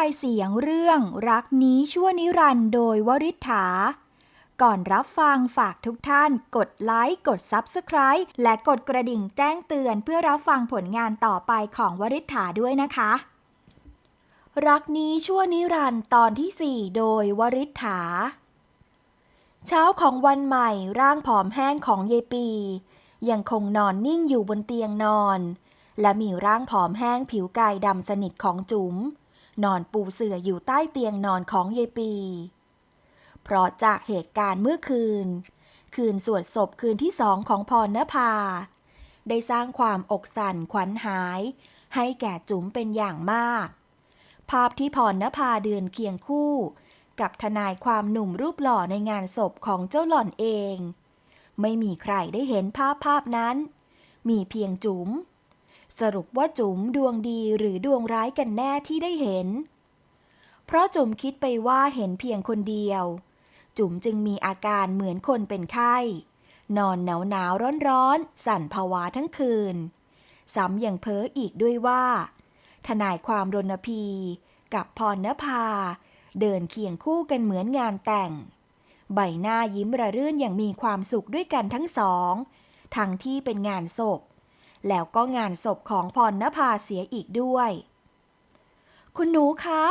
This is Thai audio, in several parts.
ายเสียงเรื่องรักนี้ชั่วนิรันดร์โดยวริษฐา ก่อนรับฟังฝากทุกท่านกดไลค์ กด Subscribe และกดกระดิ่งแจ้งเตือนเพื่อรับฟังผลงานต่อไปของวริษฐาด้วยนะคะ รักนี้ชั่วนิรันดร์ตอนที่ 4 โดยวริษฐา เช้าของวันใหม่ร่างผอมแห้งของยายปี ยังคงนอนนิ่งอยู่บนเตียงนอน และมีร่างผอมแห้งผิวกายดำสนิทของจุ๋ม นอนปูเสื่ออยู่ใต้เตียงนอนของยายปี เพราะจากเหตุการณ์เมื่อคืน คืนสวดศพคืนที่สองของพรณภา ได้สร้างความอกสั่นขวัญหาย ให้แก่จุ๋มเป็นอย่างมาก ภาพที่พรณภาเดินเคียงคู่ กับทนายความหนุ่มรูปหล่อในงานศพของเจ้าหล่อนเอง ไม่มีใครได้เห็นภาพภาพนั้น มีเพียงจุ๋ม สรุปว่าจุ๋มดวงดีหรือดวงร้ายกันแน่ที่ได้เห็น เพราะจุ๋มคิดไปว่าเห็นเพียงคนเดียว จุ๋มจึงมีอาการเหมือนคนเป็นไข้ นอนหนาวหนาวร้อนร้อนๆสั่นผวาทั้งคืน ซ้ำยังเพ้ออีกด้วยว่า ทนายความรณพี กับพรณภา เดินเคียงคู่กันเหมือนงานแต่ง ใบหน้ายิ้มระรื่นอย่างมีความสุขด้วยกันทั้งสอง ทั้งที่เป็นงานศพ แล้วก็งานศพของพรณภาเสียอีกด้วย คุณหนูคะ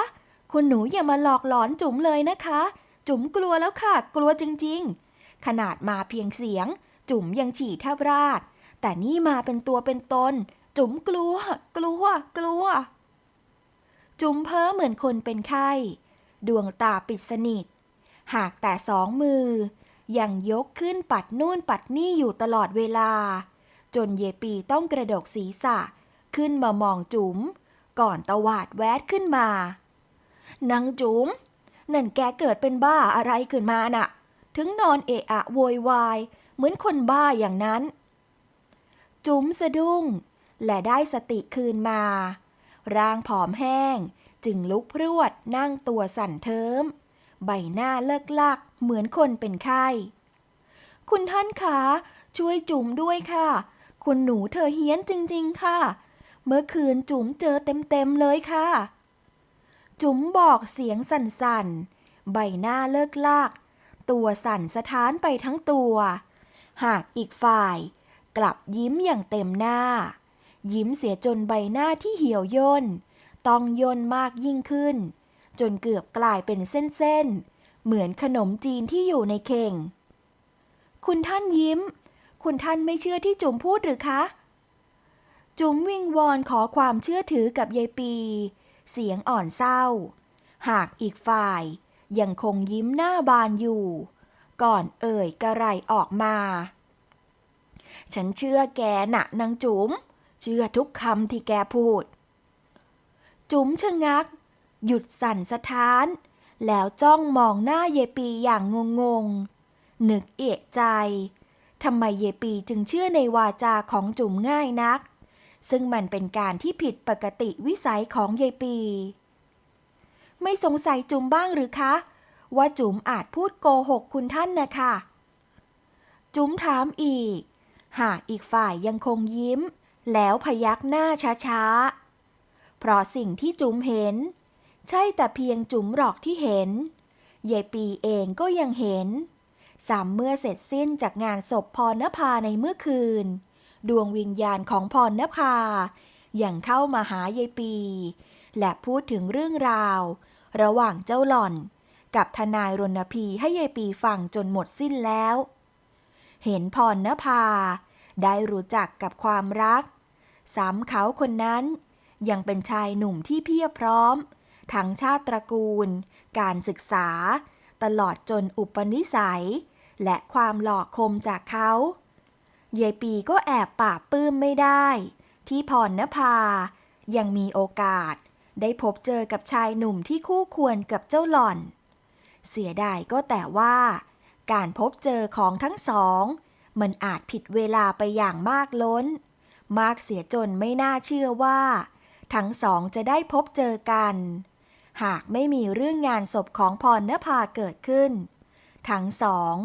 คุณหนูอย่ามาหลอกหลอนจุ๋มเลยนะคะ จุ๋มกลัวแล้วค่ะ กลัวจริงๆ ขนาดมาเพียงเสียง จุ๋มยังฉี่แทบราด แต่นี่มาเป็นตัวเป็นตน จุ๋มกลัว กลัว กลัว จุ๋มเพ้อเหมือนคนเป็นไข้ ดวงตาปิดสนิท หากแต่สองมือยังยกขึ้นปัดนู่นปัดนี่อยู่ตลอดเวลา จนเยปีต้องกระดกศีรษะ ขึ้นมามองจุ๋ม ก่อนตวาดแวดขึ้นมานางจุ๋มนั่นแกเกิดเป็นบ้าอะไรขึ้นมาน่ะ ถึงนอนเอะอะโวยวาย เหมือนคนบ้าอย่างนั้น จุ๋มสะดุ้ง และได้สติคืนมา ร่างผอมแห้ง จึงลุกพรวดนั่งตัวสั่นเทิม ใบหน้าเลิกลักเหมือนคนเป็นไข้ คุณท่านคะ ช่วยจุ๋มด้วยค่ะ คุณหนูเธอเฮี้ยนจริง ๆ ค่ะ เมื่อคืนจุ๋มเจอเต็ม ๆ เลยค่ะ จุ๋มบอกเสียงสั่น ๆ ใบหน้าเลิกลาก ตัวสั่นสะท้านไปทั้งตัว หากอีกฝ่าย กลับยิ้มอย่างเต็มหน้า ยิ้มเสียจนใบหน้าที่เหี่ยวย่น ต้องย่นมากยิ่งขึ้น จนเกือบกลายเป็นเส้น ๆ เหมือนขนมจีนที่อยู่ในเข่ง คุณท่านยิ้ม คุณท่านไม่เชื่อที่จุ๋มพูดหรือคะ จุ๋มวิงวอนขอความเชื่อถือกับยายปี เสียงอ่อนเศร้า หากอีกฝ่ายยังคงยิ้มหน้าบานอยู่ ก่อนเอ่ยกระไรออกมา ฉันเชื่อแกนะนางจุ๋ม เชื่อทุกคำที่แกพูด จุ๋มชะงัก หยุดสั่นสะท้าน แล้วจ้องมองหน้าเยปีอย่างงงๆนึกเอะใจ ทำไมเยปีจึงเชื่อในวาจาของจุ๋มง่ายนัก ซึ่งมันเป็นการที่ผิดปกติวิสัยของยายปี ไม่สงสัยจุ๋มบ้างหรือคะ ว่าจุ๋มอาจพูดโกหกคุณท่านนะคะ จุ๋มถามอีก หากอีกฝ่ายยังคงยิ้ม แล้วพยักหน้าช้าๆ เพราะสิ่งที่จุ๋มเห็น ใช่แต่เพียงจุ๋มหรอกที่เห็นยายปีเองก็ยังเห็น สามเมื่อเสร็จสิ้นจากงานศพพรณภาในเมื่อคืน ดวงวิญญาณของพรณภายังเข้ามาหายายปี และพูดถึงเรื่องราว ระหว่างเจ้าหล่อน กับทนายรณพีให้ยายปีฟังจนหมดสิ้นแล้ว เห็นพรณภา ได้รู้จักกับความรัก สามเขาคนนั้น ยังเป็นชายหนุ่มที่เพียบพร้อม ทั้งชาติตระกูล การศึกษา ตลอดจนอุปนิสัย และความหล่อคมจากเขายายปีก็แอบปราบปลื้มไม่ได้ ที่พรณภา ยังมีโอกาส ได้พบเจอกับชายหนุ่มที่คู่ควรกับเจ้าหล่อน เสียดายก็แต่ว่า การพบเจอของทั้งสอง มันอาจผิดเวลาไปอย่างมากล้น มากเสียจนไม่น่าเชื่อว่า ทั้งสองจะได้พบเจอกัน หากไม่มีเรื่องงานศพของพรณภาเกิดขึ้น ทั้งสอง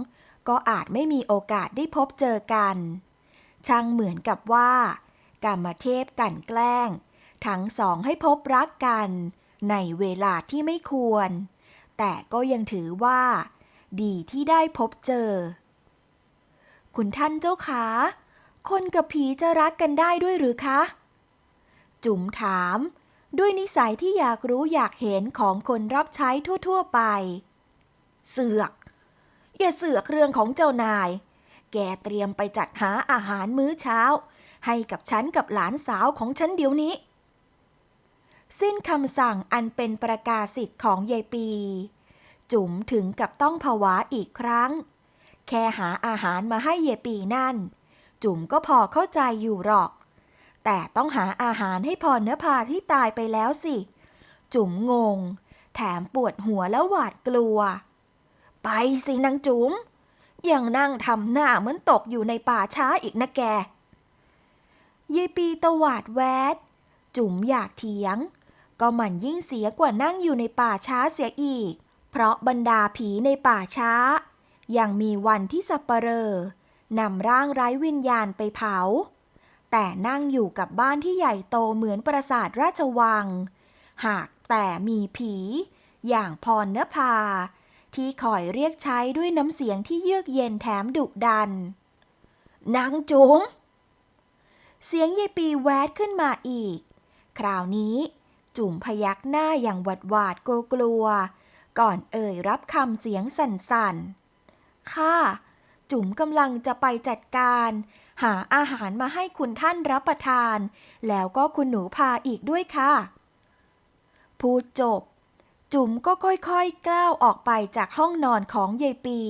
ก็อาจไม่มีโอกาสได้พบเจอกัน ช่างเหมือนกับว่า กรรมเทพกันแกล้ง ทั้งสองให้พบรักกัน ในเวลาที่ไม่ควร แต่ก็ยังถือว่า ดีที่ได้พบเจอ คุณท่านเจ้าขาคนกับผีจะรักกันได้ด้วยหรือคะ จุ๋มถาม ด้วยนิสัยที่อยากรู้อยากเห็นของคนรับใช้ทั่ว ๆ ไป เสือก อย่าเสือกเรื่องของเจ้านาย แกเตรียมไปจัดหาอาหารมื้อเช้า ให้กับฉันกับหลานสาวของฉันเดี๋ยวนี้ สิ้นคำสั่งอันเป็นประกาศสิทธิ์ของยายปี จุ๋มถึงกับต้องผวาอีกครั้ง แค่หาอาหารมาให้ยายปีนั่น จุ๋มก็พอเข้าใจอยู่หรอก แต่ต้องหาอาหารให้พรเนื้อพาที่ตายไปแล้วสิ จุ๋มงง แถมปวดหัวแล้วหวาดกลัว ไปสินางจุ๋มยังนั่งทำหน้าเหมือนตกอยู่ในป่าช้าอีกนะแกยายปีตวาดแวด จุ๋มอยากเถียง ก็มันยิ่งเสียกว่านั่งอยู่ในป่าช้าเสียอีก เพราะบรรดาผีในป่าช้า ยังมีวันที่สัปเหร่อนำร่างไร้วิญญาณไปเผา แต่นั่งอยู่กับบ้านที่ใหญ่โตเหมือนปราสาทราชวัง หากแต่มีผี อย่างพรณภา ที่คอยเรียกใช้ด้วยน้ำเสียงที่เยือกเย็นแถมดุดัน นางจุ๋มเสียงยายปีแวดขึ้นมาอีก คราวนี้จุ๋มพยักหน้าอย่างหวาดหวาดกลัวกลัว ก่อนเอ่ยรับคำเสียงสั่นๆ ค่ะ จุ๋มกำลังจะไปจัดการ หาอาหารมาให้คุณท่านรับประทาน แล้วก็คุณหนูพาอีกด้วยค่ะ พูดจบ จุ๋มก็ค่อยๆก้าวออกไปจากห้องนอนของยายปี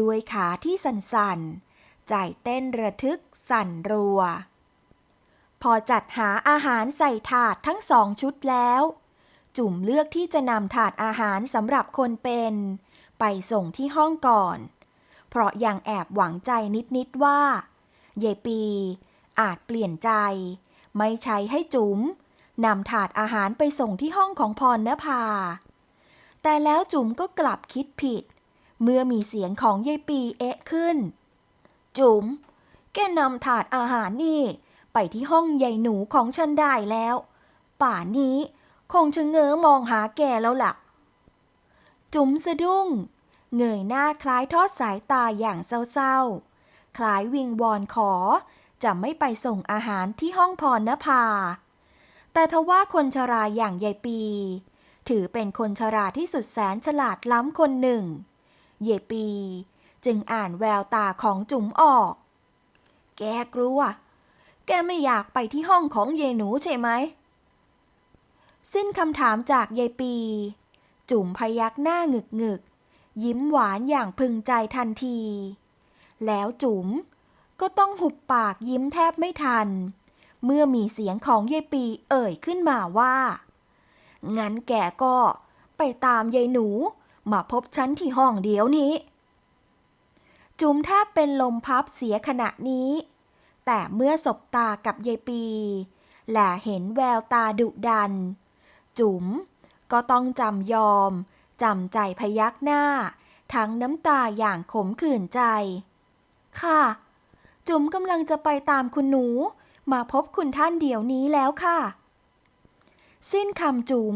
ด้วยขาที่สั่นๆ ใจเต้นระทึกสั่นรัว พอจัดหาอาหารใส่ถาดทั้งสองชุดแล้ว จุ๋มเลือกที่จะนำถาดอาหารสำหรับคนเป็น ไปส่งที่ห้องก่อน เพราะยังแอบหวังใจนิดๆว่า ยายปี อาจเปลี่ยนใจ ไม่ใช้ให้จุ๋มนำถาดอาหารไปส่งที่ห้องของพรณภา แต่แล้วจุ๋มก็กลับคิดผิด เมื่อมีเสียงของยายปีเอะขึ้น จุ๋ม แกนำถาดอาหารนี่ ไปที่ห้องยายหนูของฉันได้แล้ว ป่านนี้คงชะเง้อมองหาแกแล้วล่ะ จุ๋มสะดุ้ง เงยหน้าคล้ายทอดสายตาอย่างเศร้าๆ คล้ายวิงวอนขอ จะไม่ไปส่งอาหารที่ห้องพรณภา แต่ทว่าคนชราอย่างยายปี ถือเป็นคนชราที่สุดแสนฉลาดล้ำคนหนึ่งยายปี จึงอ่านแววตาของจุ๋มออก แกกลัว แกไม่อยากไปที่ห้องของยายหนูใช่ไหม สิ้นคำถามจากยายปี จุ๋มพยักหน้างึกหงึกๆยิ้มหวานอย่างพึงใจทันที แล้วจุ๋มก็ต้องหุบปากยิ้มแทบไม่ทัน เมื่อมีเสียงของยายปีเอ่ยขึ้นมาว่า งั้นแกก็ไปตามยายหนู มาพบฉันที่ห้องเดี๋ยวนี้ จุ๋มแทบเป็นลมพับเสียขณะนี้ แต่เมื่อสบตากับยายปีและเห็นแววตาดุดัน จุ๋มก็ต้องจำยอมจำใจพยักหน้า ทั้งน้ำตาอย่างขมขื่นใจ ค่ะ จุ๋มกำลังจะไปตามคุณหนู มาพบคุณท่านเดี๋ยวนี้แล้วค่ะ สิ้นคำจุ๋ม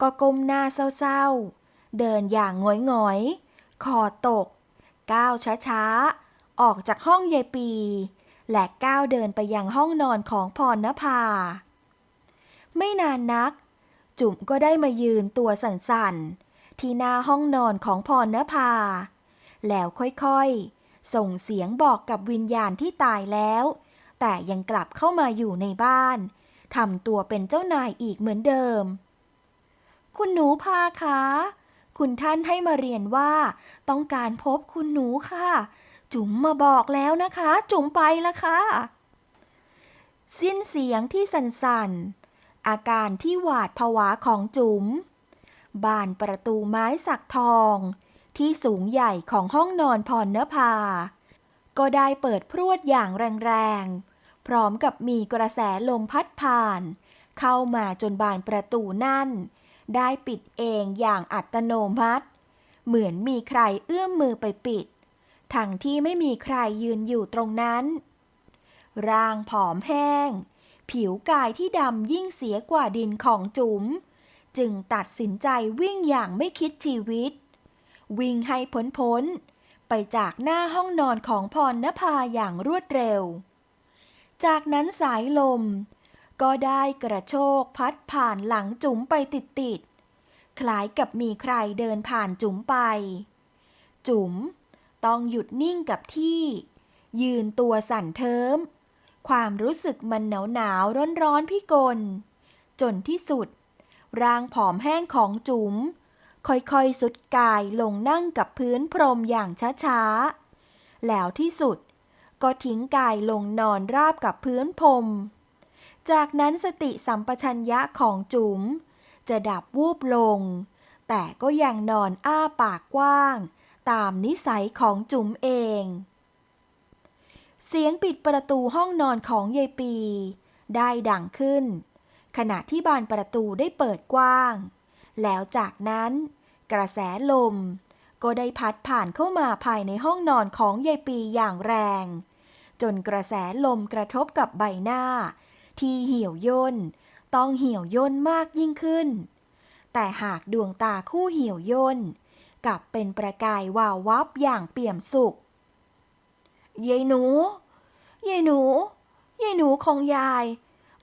ก็ก้มหน้าเศร้าๆ เดินอย่างหงอยๆคอตก ก้าวช้าๆ ออกจากห้องยายปี และก้าวเดินไปยังห้องนอนของพรณภา ไม่นานนัก จุ๋มก็ได้มายืนตัวสั่นๆ ที่หน้าห้องนอนของพรณภา แล้วค่อยๆ ส่งเสียงบอกกับวิญญาณที่ตายแล้ว แต่ยังกลับเข้ามาอยู่ในบ้านทำตัวเป็นเจ้านายอีกเหมือนเดิม คุณหนูพาคะ คุณท่านให้มาเรียนว่า ต้องการพบคุณหนูค่ะ จุ๋มมาบอกแล้วนะคะ จุ๋มไปล้วค่ะ สิ้นเสียงที่สั่นๆ อาการที่หวาดผวาของจุ๋มบานประตูไม้สักทอง ที่สูงใหญ่ของห้องนอนพรณภา ก็ได้เปิดพรวดอย่างแรงๆ พร้อมกับมีกระแสลมพัดผ่าน เข้ามาจนบานประตูนั่น ได้ปิดเองอย่างอัตโนมัติ เหมือนมีใครเอื้อมมือไปปิด ทั้งที่ไม่มีใครยืนอยู่ตรงนั้น ร่างผอมแห้ง ผิวกายที่ดำยิ่งเสียกว่าดินของจุ๋ม จึงตัดสินใจวิ่งอย่างไม่คิดชีวิต วิ่งให้พ้นพ้นๆไปจากหน้าห้องนอนของพรณภาอย่างรวดเร็ว จากนั้นสายลม ก็ได้กระโชกพัดผ่านหลังจุ๋มไปติดๆคล้ายกับมีใครเดินผ่านจุ๋มไป จุ๋มต้องหยุดนิ่งกับที่ ยืนตัวสั่นเทิม ความรู้สึกมันหนาวหนาวร้อนร้อนๆพิกล จนที่สุด ร่างผอมแห้งของจุ๋ม ค่อยๆ สุดกายลงนั่งกับพื้นพรมอย่างช้าๆ แล้วที่สุด ก็ทิ้งกายลงนอนราบกับพื้นพรม จากนั้นสติสัมปชัญญะของจุ๋ม จะดับวูบลง แต่ก็ยังนอนอ้าปากกว้าง ตามนิสัยของจุ๋มเอง เสียงปิดประตูห้องนอนของยายปี ได้ดังขึ้น ขณะที่บานประตูได้เปิดกว้างแล้วจากนั้น กระแสลม ก็ได้พัดผ่านเข้ามาภายในห้องนอนของยายปีอย่างแรง จนกระแสลมกระทบกับใบหน้า ที่เหี่ยวย่น ต้องเหี่ยวย่นมากยิ่งขึ้น แต่หากดวงตาคู่เหี่ยวย่นกลับเป็นประกายวาววับอย่างเปี่ยมสุขยายหนูยายหนูยายหนูของยาย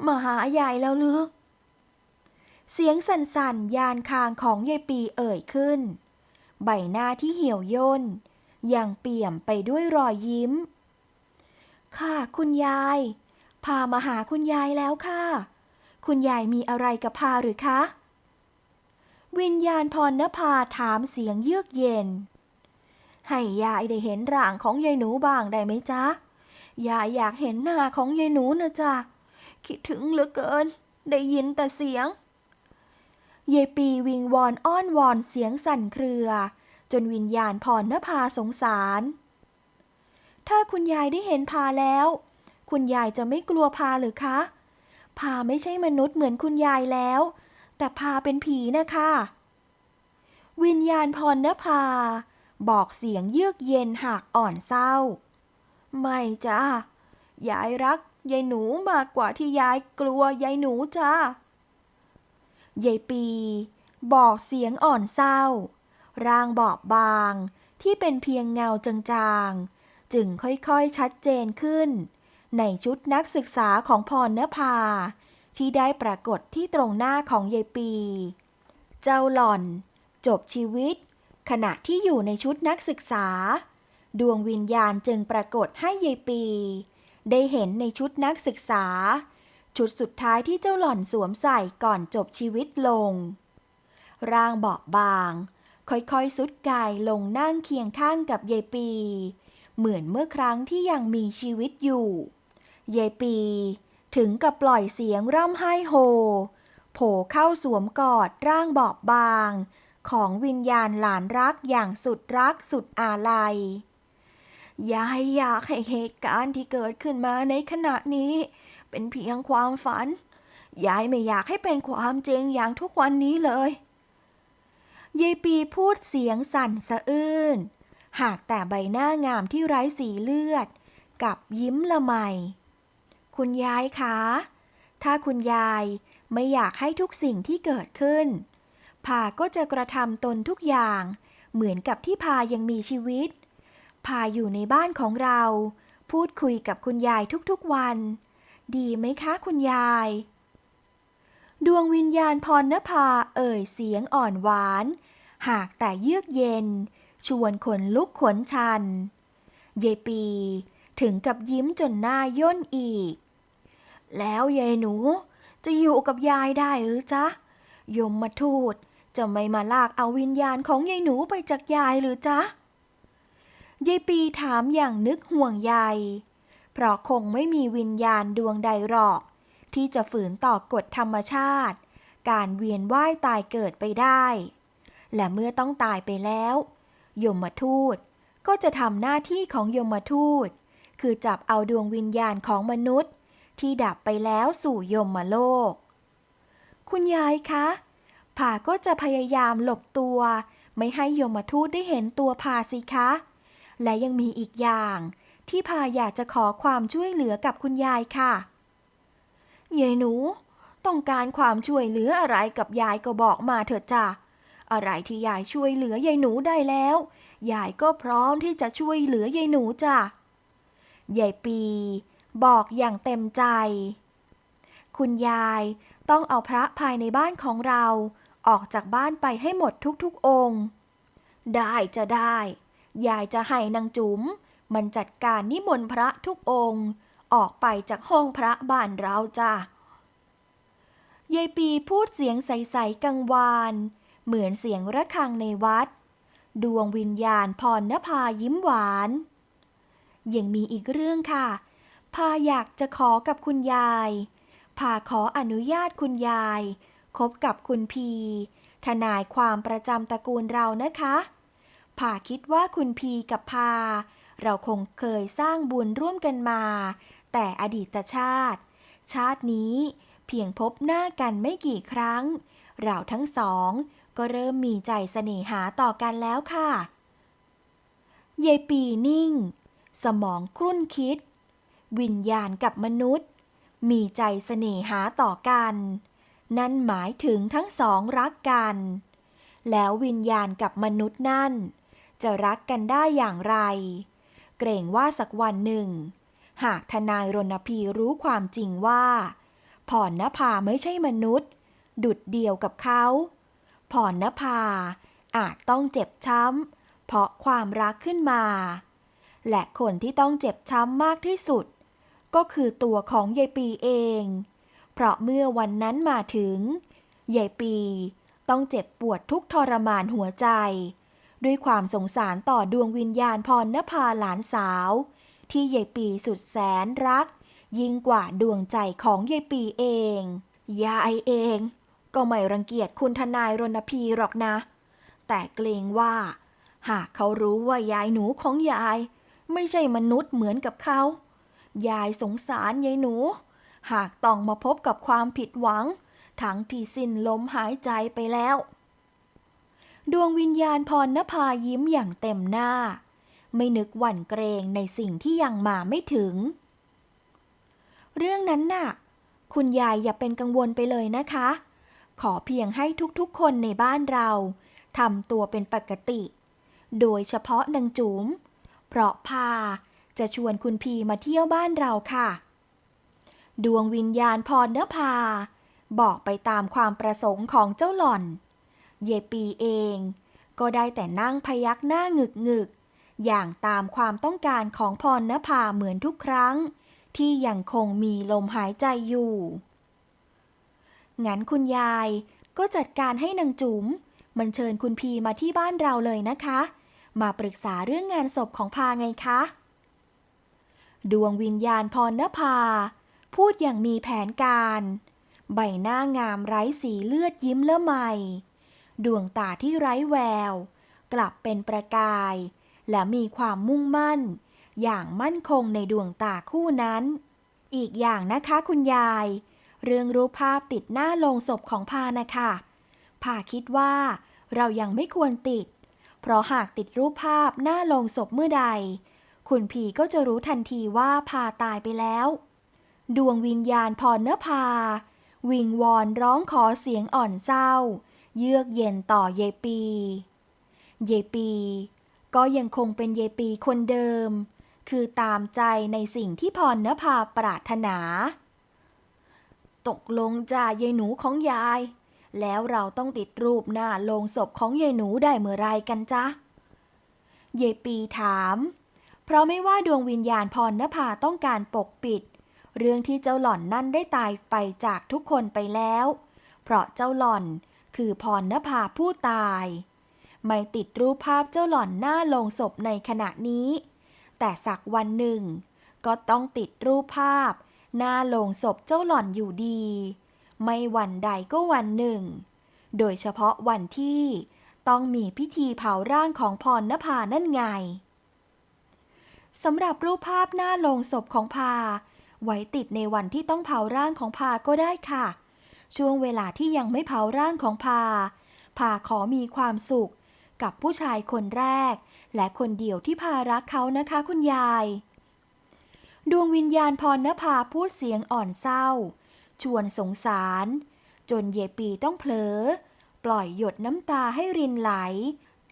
มาหายายแล้วหรือ เสียงสั่นๆ ยานคางของยายปีเอ่ยขึ้น ใบหน้าที่เหี่ยวย่นยังเปี่ยมไปด้วยรอยยิ้ม ค่ะคุณยาย พามาหาคุณยายแล้วค่ะ คุณยายมีอะไรกับพาหรือคะ วิญญาณพรณภาถามเสียงเยือกเย็น ให้ยายได้เห็นร่างของยายหนูบ้างได้ไหมจ๊ะ ยายอยากเห็นหน้าของยายหนูนะจ๊ะ คิดถึงเหลือเกิน ได้ยินแต่เสียง ยายปีวิงวอนอ้อนวอนเสียงสั่นเครือ จนวิญญาณพรณภาสงสาร ถ้าคุณยายได้เห็นพาแล้ว คุณยายจะไม่กลัวพาหรือคะ พาไม่ใช่มนุษย์เหมือนคุณยายแล้ว แต่พาเป็นผีนะคะ วิญญาณพรณภา บอกเสียงเยือกเย็นหากอ่อนเศร้า ไม่จ้ายายรักยายหนูมากกว่าที่ยายกลัวยายหนูจ้า ยายปี บอกเสียงอ่อนเศร้า ร่างบอบบางที่เป็นเพียงเงาจางๆ จึงค่อยๆชัดเจนขึ้น ในชุดนักศึกษาของพรณภา ที่ได้ปรากฏที่ตรงหน้าของยายปี เจ้าหล่อน จบชีวิต ขณะที่อยู่ในชุดนักศึกษา ดวงวิญญาณจึงปรากฏให้ยายปี ได้เห็นในชุดนักศึกษา ชุดสุดท้ายที่เจ้าหล่อนสวมใส่ก่อนจบชีวิตลง ร่างบอบบาง ค่อยๆสุดกายลงนั่งเคียงข้างกับยายปี เหมือนเมื่อครั้งที่ยังมีชีวิตอยู่ยายปี ถึงกับปล่อยเสียงร่ำไห้โฮ โผเข้าสวมกอดร่างบอบบาง ของวิญญาณหลานรักอย่างสุดรักสุดอาลัยยายอยากให้เหตุการณ์ที่เกิดขึ้นมาในขณะนี้ เป็นเพียงความฝัน ยายไม่อยากให้เป็นความจริงอย่างทุกวันนี้เลยยายปีพูดเสียงสั่นสะอื้น หากแต่ใบหน้างามที่ไร้สีเลือด กับยิ้มละไม คุณยายคะ ถ้าคุณยายไม่อยากให้ทุกสิ่งที่เกิดขึ้นพาก็จะกระทำตนทุกอย่าง เหมือนกับที่พายังมีชีวิตพาอยู่ในบ้านของเรา พูดคุยกับคุณยายทุกๆวัน ดีไหมคะคุณยาย ดวงวิญญาณพรณภาเอ่ยเสียงอ่อนหวาน หากแต่เยือกเย็น ชวนขนลุกขนชันเยายปีถึงกับยิ้มจนหน้าย่นอีก แล้วยายหนูจะอยู่กับยายได้หรือจ๊ะ ยมมาทูตจะไม่มาลากเอาวิญญาณของยายหนูไปจากยายหรือจ๊ะยายปีถามอย่างนึกห่วงใย เพราะคงไม่มีวิญญาณดวงใดหรอก ที่จะฝืนต่อกฎธรรมชาติ การเวียนว่ายตายเกิดไปได้ และเมื่อต้องตายไปแล้ว ยมทูตก็จะทำหน้าที่ของยมทูต คือจับเอาดวงวิญญาณของมนุษย์ ที่ดับไปแล้วสู่ยมโลก คุณยายคะผ่าก็จะพยายามหลบตัว ไม่ให้ยมทูตได้เห็นตัวพาสิคะ และยังมีอีกอย่าง ที่พาอยากจะขอความช่วยเหลือกับคุณยายค่ะยายหนู ต้องการความช่วยเหลืออะไรกับยายก็บอกมาเถอะจ้ะอะไรที่ยายช่วยเหลือยายหนูได้แล้ว ยายก็พร้อมที่จะช่วยเหลือยายหนูจ้ะยายปี บอกอย่างเต็มใจ คุณยายต้องเอาพระภายในบ้านของเรา ออกจากบ้านไปให้หมดทุกๆองค์ ได้จะได้ ยายจะให้นางจุ๋ม มันจัดการนิมนต์พระทุกองค์ ออกไปจากห้องพระบ้านเราจ้ะยายปีพูดเสียงใสๆกังวาน เหมือนเสียงระฆังในวัด ดวงวิญญาณพรณภายิ้มหวาน ยังมีอีกเรื่องค่ะ พาอยากจะขอกับคุณยาย พาขออนุญาตคุณยาย คบกับคุณพี ทนายความประจำตระกูลเรานะคะ พาคิดว่าคุณพีกับพา เราคงเคยสร้างบุญร่วมกันมา แต่อดีตชาติ ชาตินี้เพียงพบหน้ากันไม่กี่ครั้ง เราทั้งสองก็เริ่มมีใจเสน่หาต่อกันแล้วค่ะยายปีนิ่ง สมองครุ่นคิด วิญญาณกับมนุษย์ มีใจเสน่หาต่อกัน นั่นหมายถึงทั้งสองรักกัน แล้ววิญญาณกับมนุษย์นั่น จะรักกันได้อย่างไร เกรงว่าสักวันหนึ่ง หากทนายรณพีรู้ความจริงว่าพรณภาไม่ใช่มนุษย์ ดุดเดียวกับเขาพรณภาอาจต้องเจ็บช้ำ เพราะความรักขึ้นมา และคนที่ต้องเจ็บช้ำมากที่สุด ก็คือตัวของยายปีเอง เพราะเมื่อวันนั้นมาถึงยายปีต้องเจ็บปวดทุกทรมานหัวใจ ด้วยความสงสารต่อดวงวิญญาณพรณภาหลานสาว ที่ยายปีสุดแสนรัก ยิ่งกว่าดวงใจของยายปีเอง ยายเอง ก็ไม่รังเกียจคุณทนายรณพีหรอกนะ แต่เกรงว่า หากเขารู้ว่ายายหนูของยาย ไม่ใช่มนุษย์เหมือนกับเขา ยายสงสารยายหนู หากต้องมาพบกับความผิดหวัง ทั้งที่สิ้นลมหายใจไปแล้ว ดวงวิญญาณพรณภายิ้มอย่างเต็มหน้า ไม่นึกหวั่นเกรงในสิ่งที่ยังมาไม่ถึง เรื่องนั้นน่ะ คุณยายอย่าเป็นกังวลไปเลยนะคะ ขอเพียงให้ทุกๆคนในบ้านเราทำตัวเป็นปกติ โดยเฉพาะนางจุ๋มเพราะพาจะชวนคุณพีมาเที่ยวบ้านเราค่ะ ดวงวิญญาณพรณภา บอกไปตามความประสงค์ของเจ้าหล่อน เยปีเอง ก็ได้แต่นั่งพยักหน้าหงึกหงึกๆอย่างตามความต้องการของพรณภาเหมือนทุกครั้ง ที่ยังคงมีลมหายใจอยู่ งั้นคุณยายก็จัดการให้นางจุ๋มมันเชิญคุณพีมาที่บ้านเราเลยนะคะ มาปรึกษาเรื่องงานศพของพาไงคะ ดวงวิญญาณพรณภา พูดอย่างมีแผนการ ใบหน้างามไร้สีเลือดยิ้มละไม ดวงตาที่ไร้แวว กลับเป็นประกาย และมีความมุ่งมั่น อย่างมั่นคงในดวงตาคู่นั้น อีกอย่างนะคะคุณยาย เรื่องรูปภาพติดหน้าโลงศพของพานะคะพาคิดว่าเรายังไม่ควรติด เพราะหากติดรูปภาพหน้าโลงศพเมื่อใด คุณผีก็จะรู้ทันทีว่าพาตายไปแล้ว ดวงวิญญาณพรณภา วิงวอนร้องขอเสียงอ่อนเศร้า เยือกเย็นต่อเยปี เยปี ก็ยังคงเป็นเยปีคนเดิม คือตามใจในสิ่งที่พรณภาปรารถนา ตกลงจ้ายายหนูของยาย แล้วเราต้องติดรูปหน้าโลงศพของยายหนูได้เมื่อไรกันจ๊ะเยายปีถาม เพราะไม่ว่าดวงวิญญาณพรณภาต้องการปกปิด เรื่องที่เจ้าหล่อนนั่นได้ตายไปจากทุกคนไปแล้ว เพราะเจ้าหล่อน คือพรณภาผู้ตาย ไม่ติดรูปภาพเจ้าหล่อนหน้าลงศพในขณะนี้ แต่สักวันหนึ่ง ก็ต้องติดรูปภาพ หน้าลงศพเจ้าหล่อนอยู่ดี ไม่วันใดก็วันหนึ่ง โดยเฉพาะวันที่ต้องมีพิธีเผาร่างของพรณภานั่นไงสำหรับรูปภาพหน้าโลงศพของพา ไว้ติดในวันที่ต้องเผาร่างของพาก็ได้ค่ะ ช่วงเวลาที่ยังไม่เผาร่างของพา พาขอมีความสุข กับผู้ชายคนแรก และคนเดียวที่พารักเขานะคะคุณยาย ดวงวิญญาณพรณภาพูดเสียงอ่อนเศร้า ชวนสงสาร จนเยปีต้องเผลอ ปล่อยหยดน้ำตาให้รินไหล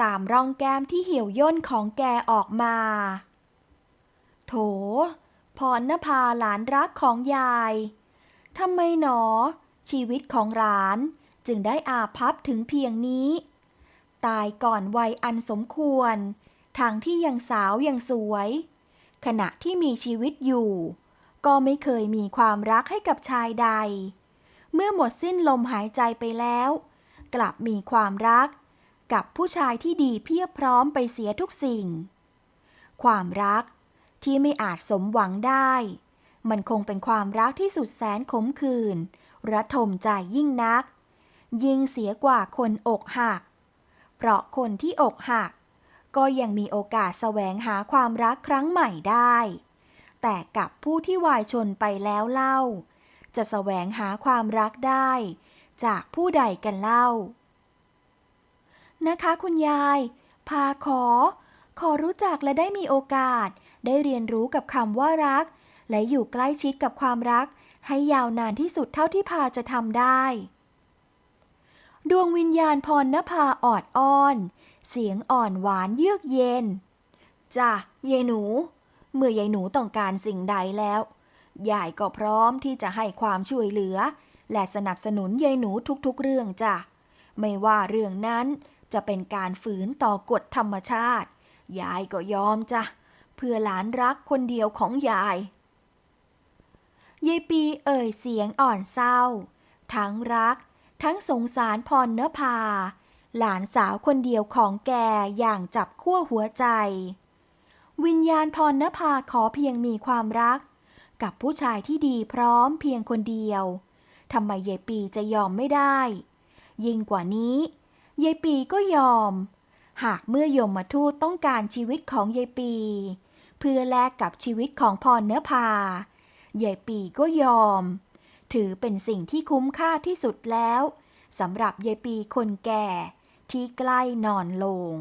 ตามร่องแก้มที่เหี่ยวย่นของแกออกมา โถพรณภาหลานรักของยายทำไมหนอ ชีวิตของหลานจึงได้อาพับถึงเพียงนี้ ตายก่อนวัยอันสมควร ทางที่ยังสาวยังสวย ขณะที่มีชีวิตอยู่ ก็ไม่เคยมีความรักให้กับชายใด เมื่อหมดสิ้นลมหายใจไปแล้ว กลับมีความรัก กับผู้ชายที่ดีเพียบพร้อมไปเสียทุกสิ่ง ความรักที่ไม่อาจสมหวังได้ มันคงเป็นความรักที่สุดแสนขมขื่น ระทมใจยิ่งนัก ยิ่งเสียกว่าคนอกหัก เพราะคนที่อกหัก ก็ยังมีโอกาสแสวงหาความรักครั้งใหม่ได้ แต่กับผู้ที่วายชนไปแล้วเล่า จะแสวงหาความรักได้ จากผู้ใดกันเล่า นะคะคุณยาย พาขอ ขอรู้จักและได้มีโอกาส ได้เรียนรู้กับคำว่ารัก และอยู่ใกล้ชิดกับความรัก ให้ยาวนานที่สุดเท่าที่พาจะทำได้ ดวงวิญญาณพรณภาออดอ้อน เสียงอ่อนหวานเยือกเย็นจ้ะยายหนู เมื่อยายหนูต้องการสิ่งใดแล้วยายก็พร้อมที่จะให้ความช่วยเหลือ และสนับสนุนยายหนูทุกๆเรื่องจ้ะไม่ว่าเรื่องนั้นจะเป็นการฝืนต่อกฎธรรมชาติ ยายก็ยอมจ้ะเพื่อหลานรักคนเดียวของยาย ยายปีเอ่ยเสียงอ่อนเศร้า ทั้งรัก ทั้งสงสารพรเนื้อพาหลานสาวคนเดียวของแกอย่างจับขั้วหัวใจ วิญญาณพรณภาขอเพียงมีความรัก กับผู้ชายที่ดีพร้อมเพียงคนเดียวทำไมยายปีจะยอมไม่ได้ ยิ่งกว่านี้ยายปีก็ยอม หากเมื่อยมมาทูตต้องการชีวิตของยายปี เพื่อแลกกับชีวิตของพรเนื้อพา ยายปีก็ยอม ถือเป็นสิ่งที่คุ้มค่าที่สุดแล้วสำหรับยายปีคนแก่ที่ใกล้นอนลง